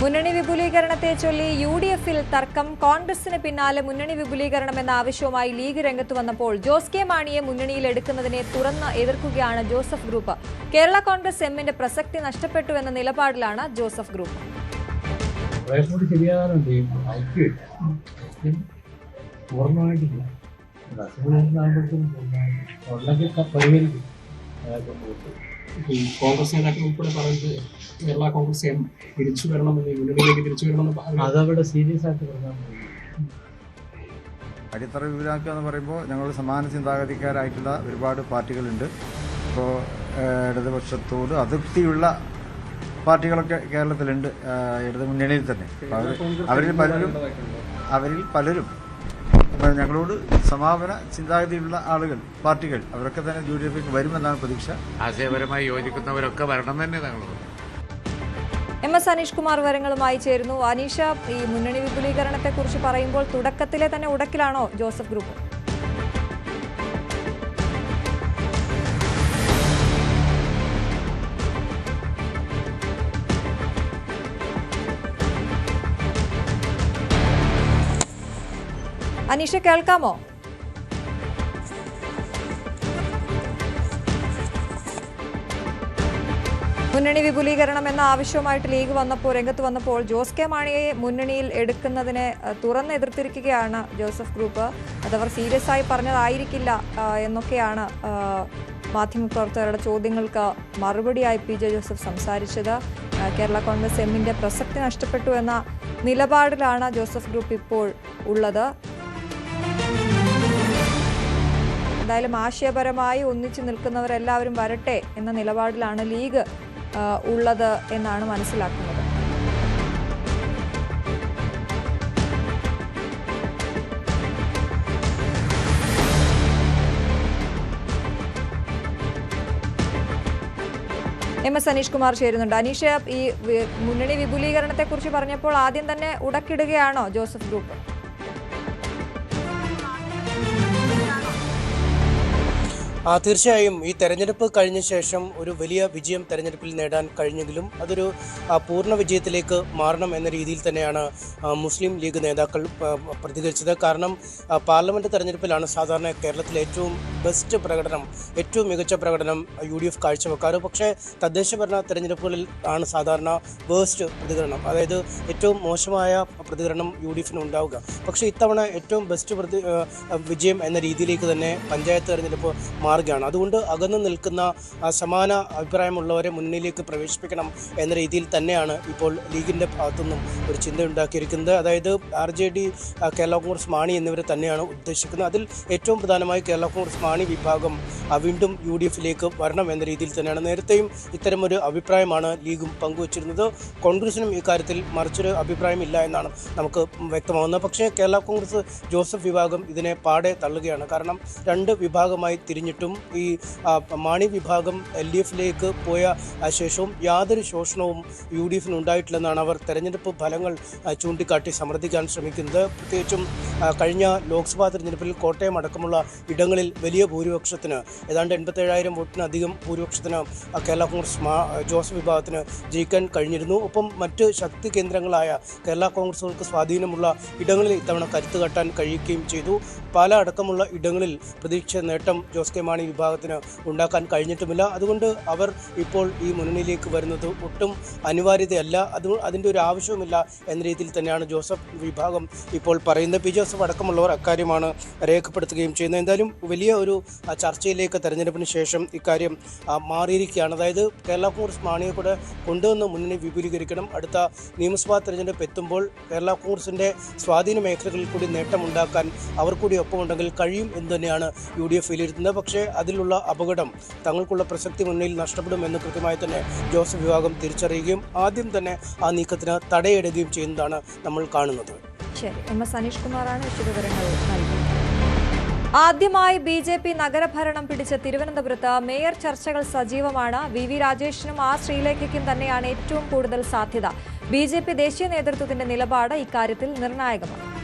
മുന്നണി വിപുലീകരണത്തെ ചൊല്ലി U D എഫിൽ തർക്കം. കോൺഗ്രസിന് പിന്നാലെ മുന്നണി വിപുലീകരണം എന്ന ആവശ്യവുമായി ലീഗ് രംഗത്ത് വന്നപ്പോൾ ജോസ് കെ മാണിയെ മുന്നണിയിൽ എടുക്കുന്നതിനെ തുറന്ന് എതിർക്കുകയാണ് ജോസഫ് ഗ്രൂപ്പ്. കേരള കോൺഗ്രസ് എമ്മിന്റെ പ്രസക്തി നഷ്ടപ്പെട്ടു എന്ന നിലപാടിലാണ് ജോസഫ് ഗ്രൂപ്പ്. പൂർണമായിട്ടില്ല. ഈ കോൺഗ്രസ് നേതാക്കൾ ഉൾപ്പെടെ പറഞ്ഞത് കേരള കോൺഗ്രസ് എം തിരിച്ചു വരണമെന്ന് മുന്നണിയിലേക്ക് തിരിച്ചു വരണമെന്ന് പറഞ്ഞ അതവിടെ സീരിയസ് ആയിട്ട് പറഞ്ഞാൽ മതി. അടിത്തറ വിപുലാക്കുക എന്ന് പറയുമ്പോൾ ഞങ്ങൾ സമാന ചിന്താഗതിക്കാരായിട്ടുള്ള ഒരുപാട് പാർട്ടികളുണ്ട്. ഇപ്പോൾ ഇടതുപക്ഷത്തോട് അതൃപ്തിയുള്ള പാർട്ടികളൊക്കെ കേരളത്തിലുണ്ട്. ഇടതു മുന്നണിയിൽ തന്നെ. അവർ അവരിൽ പലരും അവരിൽ പലരും ഞങ്ങളോട് സമാപന ചിന്താഗതിയുള്ള ആളുകൾ പാർട്ടികൾ അവരൊക്കെ തന്നെ യു ഡി എഫിലേക്ക് വരുമെന്നാണ് പ്രതീക്ഷ. ആശയപരമായി യോജിക്കുന്നവരൊക്കെ വരണം തന്നെ ഞങ്ങൾ എം എസ് അനീഷ് കുമാർ വിവരങ്ങളുമായി ചേരുന്നു. അനീഷ ഈ മുന്നണി വിപുലീകരണത്തെക്കുറിച്ച് പറയുമ്പോൾ തുടക്കത്തിലെ തന്നെ ഉടക്കിലാണോ ജോസഫ് ഗ്രൂപ്പ്? അനീഷ കേൾക്കാമോ? മുന്നണി വിപുലീകരണം എന്ന ആവശ്യവുമായിട്ട് ലീഗ് വന്നപ്പോൾ രംഗത്ത് വന്നപ്പോൾ ജോസ് കെ മാണിയെ മുന്നണിയിൽ എടുക്കുന്നതിനെ തുറന്ന് എതിർത്തിരിക്കുകയാണ് ജോസഫ് ഗ്രൂപ്പ്. അതവർ സീരിയസ് ആയി പറഞ്ഞതായിരിക്കില്ല എന്നൊക്കെയാണ് മാധ്യമപ്രവർത്തകരുടെ ചോദ്യങ്ങൾക്ക് മറുപടിയായി പി ജെ ജോസഫ് സംസാരിച്ചത്. കേരള കോൺഗ്രസ് എമ്മിന്റെ പ്രസക്തി നഷ്ടപ്പെട്ടു എന്ന നിലപാടിലാണ് ജോസഫ് ഗ്രൂപ്പ് ഇപ്പോൾ ഉള്ളത്. എന്തായാലും ആശയപരമായി ഒന്നിച്ചു നിൽക്കുന്നവരെല്ലാവരും വരട്ടെ എന്ന നിലപാടിലാണ് ലീഗ് ഉള്ളത് എന്നാണ് മനസ്സിലാക്കുന്നത്. എം എസ് അനീഷ് കുമാർ ചേരുന്നുണ്ട്. അനീഷ് ഈ മുന്നണി വിപുലീകരണത്തെ കുറിച്ച് പറഞ്ഞപ്പോൾ ആദ്യം തന്നെ ഉടക്കിടുകയാണോ ജോസഫ് ഗ്രൂപ്പ്? ആ, തീർച്ചയായും ഈ തെരഞ്ഞെടുപ്പ് കഴിഞ്ഞ ശേഷം ഒരു വലിയ വിജയം തെരഞ്ഞെടുപ്പിൽ നേടാൻ കഴിഞ്ഞെങ്കിലും അതൊരു പൂർണ വിജയത്തിലേക്ക് മാറണം എന്ന രീതിയിൽ തന്നെയാണ് മുസ്ലിം ലീഗ് നേതാക്കൾ പ്രതികരിച്ചത്. കാരണം പാർലമെന്റ് തെരഞ്ഞെടുപ്പിലാണ് സാധാരണ കേരളത്തിലെ ഏറ്റവും ബെസ്റ്റ് പ്രകടനം ഏറ്റവും മികച്ച പ്രകടനം യു ഡി എഫ് കാഴ്ചവെക്കാറ്. പക്ഷേ തദ്ദേശ ഭരണ തെരഞ്ഞെടുപ്പുകളിൽ ആണ് സാധാരണ വേസ്റ്റ് പ്രതികരണം. അതായത് ഏറ്റവും മോശമായ പ്രതികരണം യു ഡി എഫിന് ഉണ്ടാവുക. പക്ഷേ ഇത്തവണ ഏറ്റവും ബെസ്റ്റ് പ്രതി വിജയം എന്ന രീതിയിലേക്ക് തന്നെ പഞ്ചായത്ത് തെരഞ്ഞെടുപ്പ് മാറുകയാണ്. അതുകൊണ്ട് അകന്നു നിൽക്കുന്ന സമാന അഭിപ്രായമുള്ളവരെ മുന്നിലേക്ക് പ്രവേശിപ്പിക്കണം എന്ന രീതിയിൽ തന്നെയാണ് ഇപ്പോൾ ലീഗിന്റെ ഭാഗത്തുനിന്നും ഒരു ചിന്ത ഉണ്ടാക്കിയിരിക്കുന്നത് അതായത് R J D Kerala Congress Mani എന്നിവരെ തന്നെയാണ് ഉദ്ദേശിക്കുന്നത്. അതിൽ ഏറ്റവും പ്രധാനമായി കേരള കോൺഗ്രസ് മാണി വിഭാഗം വീണ്ടും യു ഡി എഫിലേക്ക് വരണം എന്ന രീതിയിൽ തന്നെയാണ്. നേരത്തെയും ഇത്തരമൊരു അഭിപ്രായമാണ് ലീഗും പങ്കുവച്ചിരുന്നത്. കോൺഗ്രസിനും ഇക്കാര്യത്തിൽ മറിച്ചൊരു അഭിപ്രായമില്ല എന്നാണ് നമുക്ക് വ്യക്തമാകുന്നത്. പക്ഷേ കേരള കോൺഗ്രസ് ജോസഫ് വിഭാഗം ഇതിനെ പാടെ തള്ളുകയാണ്. കാരണം രണ്ട് വിഭാഗമായി തിരിഞ്ഞിട്ടും ഈ മാണി വിഭാഗം എൽ ഡി എഫിലേക്ക് പോയ ശേഷവും യാതൊരു ശോഷണവും യു ഡി എഫിന് ഉണ്ടായിട്ടില്ലെന്നാണ് അവർ തെരഞ്ഞെടുപ്പ് ഫലങ്ങൾ ചൂണ്ടിക്കാട്ടി സമർത്ഥിക്കാൻ ശ്രമിക്കുന്നത്. പ്രത്യേകിച്ചും കഴിഞ്ഞ ലോക്സഭാ തെരഞ്ഞെടുപ്പിൽ കോട്ടയം അടക്കമുള്ള ഇടങ്ങളിൽ വലിയ ഭൂരിപക്ഷത്തിന് ഏതാണ്ട് എൺപത്തേഴായിരം വോട്ടിനധികം ഭൂരിപക്ഷത്തിന് കേരള കോൺഗ്രസ് ജോസഫ് വിഭാഗത്തിന് ജയിക്കാൻ കഴിഞ്ഞിരുന്നു. ഒപ്പം മറ്റ് ശക്തി കേന്ദ്രങ്ങളായ കേരള കോൺഗ്രസുകൾക്ക് സ്വാധീനമുള്ള ഇടങ്ങളിൽ ഇത്തവണ കരുത്ത് കാട്ടാൻ കഴിയുകയും ചെയ്തു. പാല അടക്കമുള്ള ഇടങ്ങളിൽ പ്രതീക്ഷ നേട്ടം ജോസ് കെ മാണി വിഭാഗത്തിന് ഉണ്ടാക്കാൻ കഴിഞ്ഞിട്ടുമില്ല. അതുകൊണ്ട് അവർ ഇപ്പോൾ ഈ മുന്നണിയിലേക്ക് വരുന്നത് ഒട്ടും അനിവാര്യതയല്ല. അത് അതിന്റെ ഒരു ആവശ്യവുമില്ല എന്ന രീതിയിൽ തന്നെയാണ് ജോസഫ് വിഭാഗം ഇപ്പോൾ പറയുന്നത്. പി. ജോസഫ് അടക്കമുള്ളവർ അക്കാര്യമാണ് രേഖപ്പെടുത്തുകയും ചെയ്യുന്നത്. എന്തായാലും വലിയ ഒരു ചർച്ചയിലേക്ക് തെരഞ്ഞെടുപ്പിന് ശേഷം ഇക്കാര്യം മാറിയിരിക്കുകയാണ്. അതായത് കേരള കോൺഗ്രസ് മാണിയെ കൂടെ കൊണ്ടുവന്ന് മുന്നണി വിപുലീകരിക്കണം. അടുത്ത നിയമസഭാ തെരഞ്ഞെടുപ്പ് എത്തുമ്പോൾ കേരള കോൺഗ്രസിന്റെ സ്വാധീന മേഖലകളിൽ കൂടി നേട്ടമുണ്ടാക്കാൻ അവർ കൂടി ഒപ്പമുണ്ടെങ്കിൽ കഴിയും എന്ന് തന്നെയാണ് യു ഡി എഫ് വിലയിരുത്തുന്നത്. പക്ഷേ അതിലുള്ള അപകടം തങ്ങൾക്കുള്ള പ്രസക്തി മുന്നിൽ നഷ്ടപ്പെടുമെന്ന് കൃത്യമായി തന്നെ ജോസഫ് വിഭാഗം തിരിച്ചറിയുകയും ആദ്യം തന്നെ ആ നീക്കത്തിന് തടയിടുകയും ചെയ്യുന്നതാണ് നമ്മൾ കാണുന്നത്. ശരി എം ആദ്യമായി ബി ജെ പി നഗരഭരണം പിടിച്ച തിരുവനന്തപുരത്ത് മേയർ ചർച്ചകൾ സജീവമാണ്. വി വി രാജേഷിനും ആ ശ്രീലേഖയ്ക്കും തന്നെയാണ് ഏറ്റവും കൂടുതൽ സാധ്യത. ബി ദേശീയ നേതൃത്വത്തിന്റെ നിലപാട് ഇക്കാര്യത്തിൽ നിർണായകമാണ്.